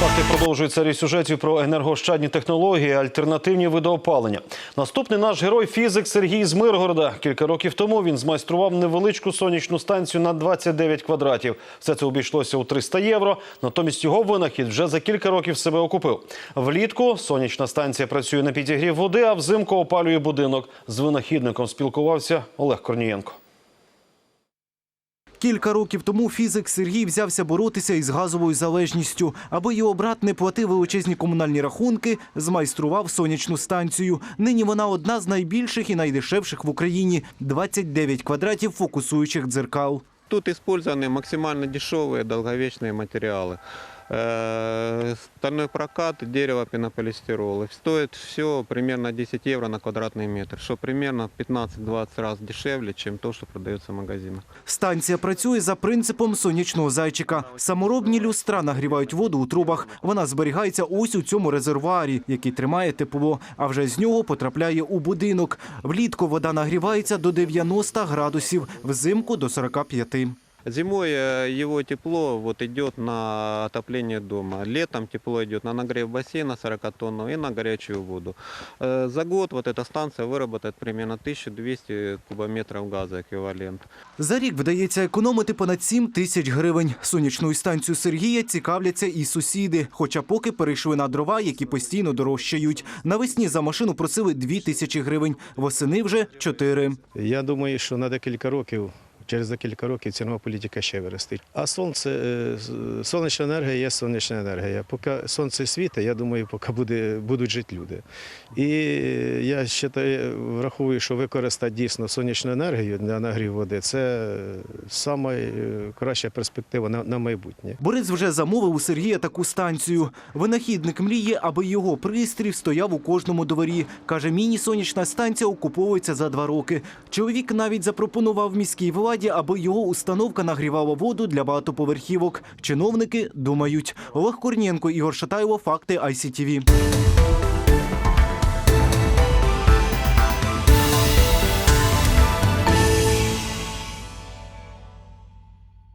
Факти продовжують серію сюжетів про енергоощадні технології, альтернативні види опалення. Наступний наш герой фізик Сергій з Миргорода. Кілька років тому він змайстрував невеличку сонячну станцію на 29 квадратів. Все це обійшлося у 300 євро. Натомість його винахід вже за кілька років себе окупив. Влітку сонячна станція працює на підігрів води, а взимку опалює будинок. З винахідником спілкувався Олег Корнієнко. Кілька років тому фізик Сергій взявся боротися із газовою залежністю. Аби його брат не платив величезні комунальні рахунки, змайстрував сонячну станцію. Нині вона одна з найбільших і найдешевших в Україні – 29 квадратів фокусуючих дзеркал. Тут использованы максимально дешевые долговечные материалы. Э, Стальной прокат, дерево, пенополистирол. И Стоит все примерно 10 евро на квадратный метр, что примерно 15-20 раз дешевле, чем то, что продается в магазинах. Станція працює за принципом сонячного зайчика. Саморобні люстра нагрівають воду у трубах. Вона зберігається ось у цьому резервуарі, який тримає тепло, а вже з нього потрапляє у будинок. Влітку вода нагрівається до 90 градусів, взимку до 45. Зимой э, его тепло вот идет на отопление дома. Летом тепло идет на нагрев бассейна 40-тонного и на горячую воду. Э, За год вот эта станция выработает примерно 1200 кубометров газа эквивалент. За рік вдається економити понад 7 тисяч гривень. Сонячною станцією Сергія цікавляться і сусіди, хоча поки перейшли на дрова, які постійно дорожчають. Навесні за машину просили 2 тисячі гривень, восени вже 4. Я думаю, що на декілька років, через декілька років цінова політика ще виростить. А сонце, е, сонячна енергія є сонячна енергія. Поки сонце світить, я думаю, поки буде, будуть жити люди. І я вважаю, враховую, що використати дійсно сонячну енергію для нагрів води це найкраща перспектива на, на майбутнє. Борис вже замовив у Сергія таку станцію. Винахідник мріє, аби його пристрій стояв у кожному дворі. Каже, міні-сонячна станція окуповується за два роки. Чоловік навіть запропонував міській владі, аби його установка нагрівала воду для багатоповерхівок. Чиновники думають. Олег Корнієнко, Ігор Шатайло, Факти ICTV.